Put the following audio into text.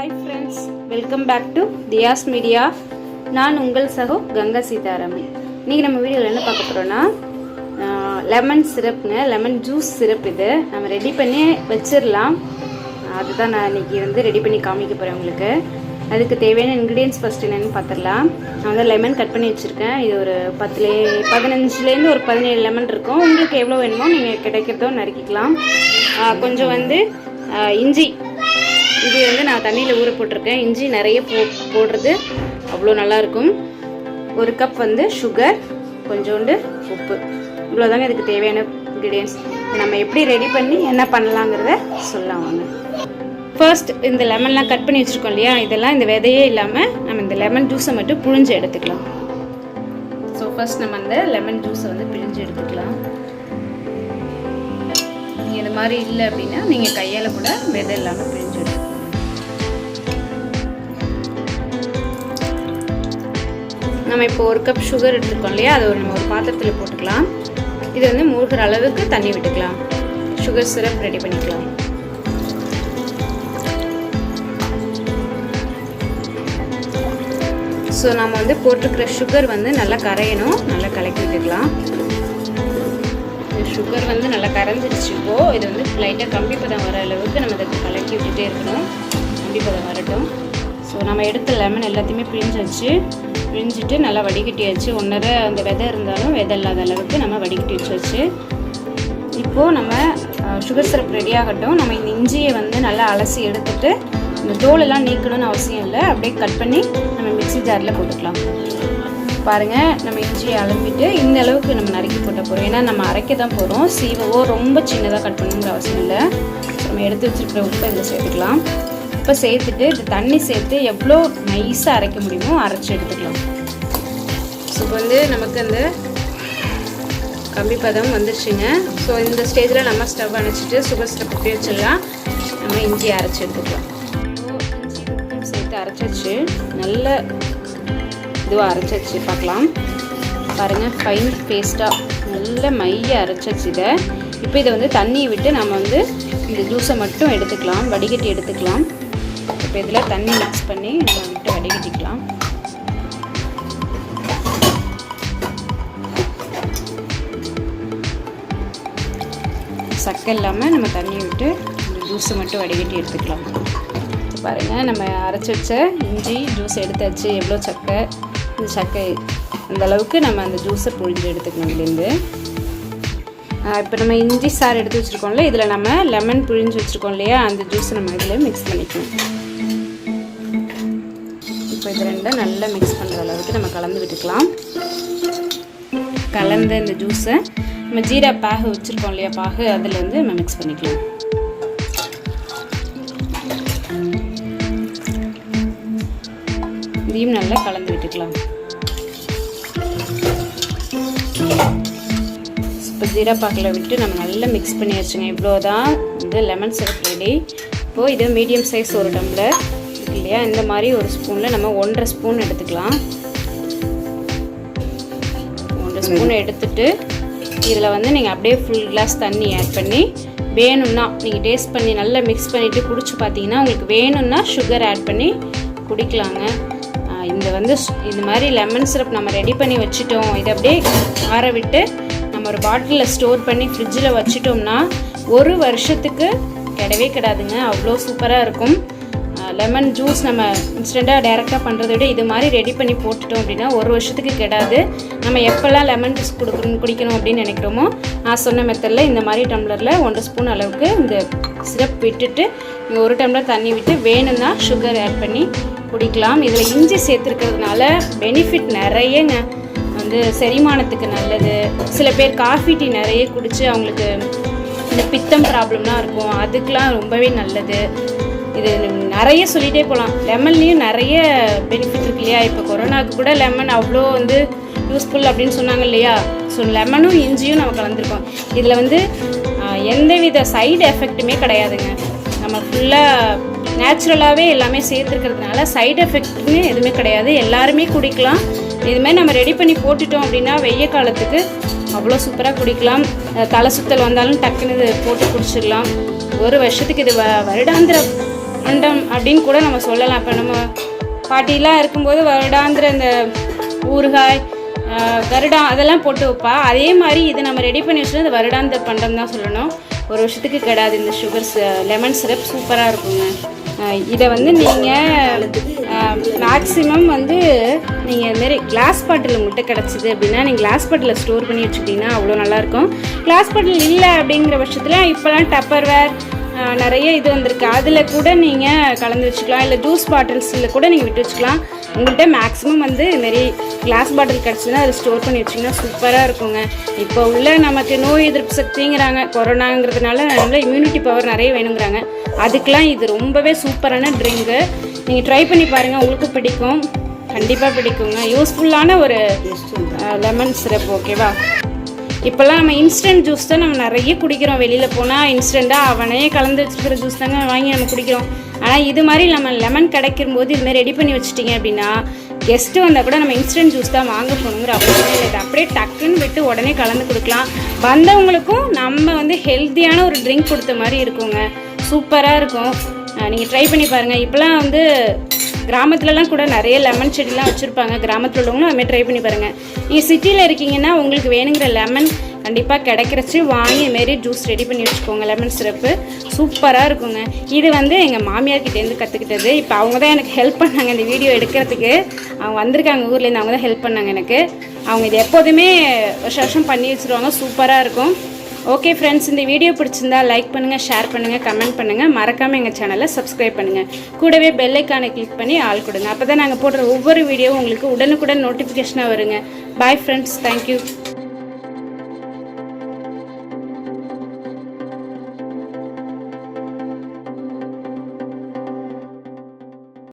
Hi friends welcome back to Thiya's media நான் உங்கள் சகோ கங்கா சீதாராமன். இன்றைக்கி நம்ம வீடியோவில் என்ன பார்க்க போகிறோன்னா லெமன் சிரப்புங்க லெமன் ஜூஸ் சிரப் இது. நம்ம ரெடி பண்ணி வச்சிடலாம் அதுதான் நான் இன்றைக்கி வந்து ரெடி பண்ணி காமிக்க போகிறேன் உங்களுக்கு. அதுக்கு தேவையான இன்க்ரீடியன்ஸ் ஃபஸ்ட் என்னென்னு பார்த்துடலாம் நான் வந்து லெமன் கட் பண்ணி வச்சுருக்கேன். இது ஒரு பத்துலே பதினஞ்சுலேருந்து ஒரு பதினேழு லெமன் இருக்கும். உங்களுக்கு எவ்வளோ வேணுமோ நீங்கள் கிடைக்கிறதோ நறுக்கிக்கலாம். கொஞ்சம் வந்து இஞ்சி இது வந்து நான் தண்ணியில் ஊற போட்டிருக்கேன். இஞ்சி நிறைய போ போடுறது அவ்வளோ நல்லாயிருக்கும். ஒரு கப் வந்து சுகர் கொஞ்சோண்டு உப்பு. இவ்வளோதாங்க இதுக்கு தேவையான இன்க்ரீடியன்ஸ் நம்ம எப்படி ரெடி பண்ணி என்ன பண்ணலாங்கிறத சொல்லலாம் வாங்க. ஃபர்ஸ்ட் இந்த லெமன்லாம் கட் பண்ணி வச்சுருக்கோம் இல்லையா? இதெல்லாம் இந்த விதையே இல்லாமல் நம்ம இந்த லெமன் ஜூஸை மட்டும் புழிஞ்சு எடுத்துக்கலாம். ஸோ ஃபர்ஸ்ட் நம்ம அந்த லெமன் ஜூஸை வந்து பிழிஞ்சு எடுத்துக்கலாம். நீங்கள் இது மாதிரி இல்லை அப்படின்னா நீங்கள் கையால் கூட விதை இல்லாமல் நம்ம இப்போ ஒரு கப் சுகர் எடுத்துருக்கோம் இல்லையா? அதை ஒரு நம்ம ஒரு பாத்திரத்தில் போட்டுக்கலாம். இது வந்து மூழ்கிற அளவுக்கு தண்ணி விட்டுக்கலாம். சுகர் சிரப் ரெடி பண்ணிக்கலாம். ஸோ நம்ம வந்து போட்டிருக்கிற சுகர் வந்து நல்லா கரையணும். நல்லா கலக்கி விட்டுக்கலாம். சுகர் வந்து நல்லா கரைஞ்சிருச்சு இப்போ. இது வந்து லைட்டாக கம்பி பதம் வர அளவுக்கு நம்ம இதை கலக்கி விட்டுட்டே இருக்கணும். கம்பி பதம் வரட்டும். ஸோ நம்ம எடுத்த லெமன் எல்லாத்தையுமே பிழிஞ்சு வச்சு பிழிஞ்சிட்டு நல்லா வடிகட்டியாச்சு ஒன்றரை அந்த விதை இருந்தாலும் விதை இல்லாத அளவுக்கு நம்ம வடிகட்டி வச்சாச்சு இப்போது நம்ம சுகர் சிரப் ரெடி ஆகட்டும். நம்ம இந்த இஞ்சியை வந்து நல்லா அலசி எடுத்துட்டு இந்த தோலெல்லாம் நீக்கணும்னு அவசியம் இல்லை. அப்படியே கட் பண்ணி நம்ம மிக்சி ஜாரில் போட்டுக்கலாம். பாருங்கள் நம்ம இஞ்சியை அலம்பிட்டு இந்த அளவுக்கு நம்ம நறுக்கி போட்ட போகிறோம் ஏன்னா நம்ம அரைக்க தான் போகிறோம் சீவவோ ரொம்ப சின்னதாக கட் பண்ணணுங்கிற அவசியம் இல்லை. நம்ம எடுத்து வச்சுருக்கிற உப்பை இதில் சேர்த்துக்கலாம். இப்போ சேர்த்துட்டு இது தண்ணி சேர்த்து எவ்வளோ நைஸாக அரைக்க முடியுமோ அரைச்சி எடுத்துக்கலாம். ஸோ இப்போ வந்து நமக்கு அந்த கம்பி பதம் வந்துருச்சுங்க. ஸோ இந்த ஸ்டேஜில் நம்ம ஸ்டவ் அணைச்சிட்டு சுகர் ஸ்டவ் கொட்டி வச்சிடலாம் நம்ம இஞ்சி அரைச்சி எடுத்துக்கலாம். சேர்த்து அரைச்சி நல்ல இதுவாக அரைச்சாச்சு பார்க்கலாம். பாருங்கள் ஃபைன் பேஸ்ட்டாக நல்ல மைய அரைச்சாச்சு இதை. இப்போ இதை வந்து தண்ணியை விட்டு நம்ம வந்து இந்த ஜூஸை மட்டும் எடுத்துக்கலாம் வடிகட்டி எடுத்துக்கலாம். இப்போ இதில் தண்ணி மிக்ஸ் பண்ணி நம்ம விட்டு வடிகட்டிக்கலாம். சக்கை இல்லாமல் நம்ம தண்ணியை விட்டு இந்த ஜூஸை மட்டும் வடிகட்டி எடுத்துக்கலாம். பாருங்கள் நம்ம அரைச்சி வச்ச இஞ்சி ஜூஸ் எடுத்தாச்சு எவ்வளோ சக்கை? இந்த சக்கை அந்த அளவுக்கு நம்ம அந்த ஜூஸை புழிஞ்சு எடுத்துக்கணும் இதுலேருந்து. இப்போ நம்ம இஞ்சி சாறு எடுத்து வச்சுருக்கோம்ல இதில் நம்ம லெமன் புழிஞ்சு வச்சுருக்கோம் இல்லையா அந்த ஜூஸை நம்ம இதில் மிக்ஸ் பண்ணிக்கணும். இப்போ இது ரெண்டும் நல்லா மிக்ஸ் பண்ணுற அளவுக்கு நம்ம கலந்து விட்டுக்கலாம். கலந்த இந்த ஜூஸை நம்ம ஜீரா பாகு வச்சுருக்கோம் இல்லையா பாகு அதில் வந்து நம்ம மிக்ஸ் பண்ணிக்கலாம். இதையும் நல்லா கலந்து விட்டுக்கலாம். இப்போ ஜீரா பாக்கில் விட்டு நம்ம நல்லா மிக்ஸ் பண்ணி வச்சுங்க. இவ்வளோ தான் வந்து லெமன் சிரப் ரெடி இப்போது இது மீடியம் சைஸ் ஒரு டம்ளர் இருக்கு இல்லையா? இந்த மாதிரி ஒரு ஸ்பூனில் நம்ம ஒன்றரை ஸ்பூன் எடுத்துக்கலாம். ஒன்றரை ஸ்பூன் எடுத்துட்டு இதில் வந்து நீங்கள் அப்படியே ஃபுல் கிளாஸ் தண்ணி ஆட் பண்ணி வேணும்னா நீங்கள் டேஸ்ட் பண்ணி நல்லா மிக்ஸ் பண்ணிவிட்டு குடிச்சு பார்த்தீங்கன்னா உங்களுக்கு வேணும்னா சுகர் ஆட் பண்ணி குடிக்கலாங்க. இந்த வந்து இது மாதிரி லெமன் சிரப் நம்ம ரெடி பண்ணி வச்சுட்டோம். இதை அப்படியே ஆற விட்டு ஒரு பாட்டிலில் ஸ்டோர் பண்ணி ஃப்ரிட்ஜில் வச்சிட்டோம்னா ஒரு வருஷத்துக்கு கிடவே கிடாதுங்க. அவ்வளோ சூப்பராக இருக்கும். லெமன் ஜூஸ் நம்ம இன்ஸ்டண்ட்டாக டைரெக்டாக பண்ணுறத விட இது மாதிரி ரெடி பண்ணி போட்டுட்டோம் அப்படின்னா ஒரு வருஷத்துக்கு கெடாது. நம்ம எப்போல்லாம் லெமன் ஜூஸ் கொடுக்கணும் குடிக்கணும் அப்படின்னு நினைக்கிறோமோ நான் சொன்ன மெத்தடில் இந்த மாதிரி டம்ளரில் ஒன்றரை ஸ்பூன் அளவுக்கு இந்த சிரப் விட்டுட்டு இங்கே ஒரு டம்ளர் தண்ணி விட்டு வேணும்னா சுகர் ஆட் பண்ணி குடிக்கலாம். இதில் இஞ்சி சேர்த்துருக்கிறதுனால பெனிஃபிட் நிறையங்க. வந்து செரிமானத்துக்கு நல்லது. சில பேர் காஃபி டீ நிறைய குடித்து அவங்களுக்கு இந்த பித்தம் ப்ராப்ளம்லாம் இருக்கும். அதுக்கெலாம் ரொம்பவே நல்லது. இது நிறைய சொல்லிகிட்டே போகலாம் லெமன்லேயும் நிறைய பெனிஃபிட் இருக்கு இல்லையா? இப்போ கொரோனாவுக்கு கூட லெமன் அவ்வளோ வந்து யூஸ்ஃபுல் அப்படின்னு சொன்னாங்க இல்லையா? ஸோ லெமனும் இஞ்சியும் நம்ம கலந்துருக்கோம். இதில் வந்து எந்தவித சைடு எஃபெக்ட்டுமே கிடையாதுங்க. நம்ம ஃபுல்லாக நேச்சுரலாகவே எல்லாமே சேர்த்துருக்கிறதுனால சைடு எஃபெக்ட்னு எதுவுமே கிடையாது. எல்லாருமே குடிக்கலாம். இதுமாதிரி நம்ம ரெடி பண்ணி போட்டுட்டோம் அப்படின்னா வெய்ய காலத்துக்கு அவ்வளோ சூப்பராக குடிக்கலாம். தலை சுத்தல் வந்தாலும் டக்குன்னு இது போட்டு குடிச்சிடலாம். ஒரு வருஷத்துக்கு இது வ வருடாந்திர பண்டம் அப்படின்னு கூட நம்ம சொல்லலாம். இப்போ நம்ம பாட்டிலாம் இருக்கும்போது வருடாந்திர இந்த ஊறுகாய் ஆஹ், கருடா அதெல்லாம் போட்டு வைப்பா. அதே மாதிரி இது நம்ம ரெடி பண்ணி வச்சுட்டு அது வருடாந்திர பண்டம் தான் சொல்லணும். ஒரு வருஷத்துக்கு கிடாது இந்த சுகர் லெமன் சிரப் சூப்பராக இருக்குங்க. இதை வந்து நீங்கள் மேக்ஸிமம் வந்து நீங்கள் இதுமாரி கிளாஸ் பாட்டில் உங்கள்கிட்ட கிடச்சிது அப்படின்னா நீங்கள் கிளாஸ் பாட்டில் ஸ்டோர் பண்ணி வச்சுக்கிட்டிங்கன்னா அவ்வளோ நல்லாயிருக்கும். கிளாஸ் பாட்டில் இல்லை அப்படிங்கிற பட்சத்தில் இப்போலாம் டப்பர்வேர் வேர் நிறைய இது வந்திருக்கு. அதில் கூட நீங்கள் கலந்து வச்சுக்கலாம். இல்லை ஜூஸ் பாட்டில்ஸில் கூட நீங்கள் விட்டு வச்சுக்கலாம். உங்கள்கிட்ட மேக்ஸிமம் வந்து இதுமாரி கிளாஸ் பாட்டில் கிடச்சிதுன்னா அதை ஸ்டோர் பண்ணி வச்சிங்கன்னா சூப்பராக இருக்குங்க. இப்போ உள்ள நமக்கு நோய் எதிர்ப்பு சக்திங்கிறாங்க. கொரோனாங்கிறதுனால நல்ல இம்யூனிட்டி பவர் நிறைய வேணுங்கிறாங்க. அதுக்கெலாம் இது ரொம்பவே சூப்பரான ட்ரிங்கு நீங்கள் ட்ரை பண்ணி பாருங்கள் உங்களுக்கு பிடிக்கும். கண்டிப்பாக பிடிக்குங்க. யூஸ்ஃபுல்லான ஒரு லெமன் சிரப் ஓகேவா இப்போல்லாம் நம்ம இன்ஸ்டன்ட் ஜூஸ் தான் நம்ம நிறைய குடிக்கிறோம். வெளியில் போனால் இன்ஸ்டண்ட்டாக அவனே கலந்து வச்சுருக்கிற ஜூஸ் தாங்க வாங்கி நம்ம குடிக்கிறோம். ஆனால் இது மாதிரி நம்ம லெமன் கிடைக்கும் போது இதுமாதிரி ரெடி பண்ணி வச்சுட்டிங்க அப்படின்னா கெஸ்ட்டு வந்தால் கூட நம்ம இன்ஸ்டன்ட் ஜூஸ் தான் வாங்க போகணுங்கிற அவசியமே இல்லை. அப்படியே டக்குன்னு விட்டு உடனே கலந்து கொடுக்கலாம். வந்தவங்களுக்கும் நம்ம வந்து ஹெல்த்தியான ஒரு ட்ரிங்க் கொடுத்த மாதிரி இருக்குங்க. சூப்பராக இருக்கும். நீங்கள் ட்ரை பண்ணி பாருங்கள் இப்போலாம் வந்து கிராமத்துலலாம் கூட நிறைய லெமன் செடிலாம் வச்சுருப்பாங்க. கிராமத்தில் உள்ளவங்களும் அதுமாதிரி ட்ரை பண்ணி பாருங்கள் நீங்கள் சிட்டியில் இருக்கீங்கன்னா உங்களுக்கு வேணுங்கிற லெமன் கண்டிப்பாக கிடைக்கிறச்சு வாங்கி மாரி ஜூஸ் ரெடி பண்ணி வச்சுக்கோங்க. லெமன் சிரப்பு சூப்பராக இருக்குங்க. இது வந்து எங்கள் மாமியார் கிட்டேருந்து கற்றுக்கிட்டது இப்போ அவங்க தான் எனக்கு ஹெல்ப் பண்ணாங்க இந்த வீடியோ எடுக்கிறதுக்கு. அவங்க வந்திருக்காங்க ஊர்லேருந்து அவங்க தான் ஹெல்ப் பண்ணாங்க எனக்கு. அவங்க இது எப்போதுமே வருஷம் வருஷம் பண்ணி வச்சுருவாங்க. சூப்பராக இருக்கும். ஓகே ஃப்ரெண்ட்ஸ் இந்த வீடியோ பிடிச்சிருந்தா லைக் பண்ணுங்கள் ஷேர் பண்ணுங்கள் கமெண்ட் பண்ணுங்கள் மறக்காமல் எங்கள் சேனலை சப்ஸ்கிரைப் பண்ணுங்கள் கூடவே பெல்லைக்கானை கிளிக் பண்ணி ஆள் கொடுங்க. அப்போ தான் நாங்கள் போடுற ஒவ்வொரு வீடியோவும் உங்களுக்கு உடனுக்குடன் நோட்டிஃபிகேஷனாக வருங்க. Bye friends thank you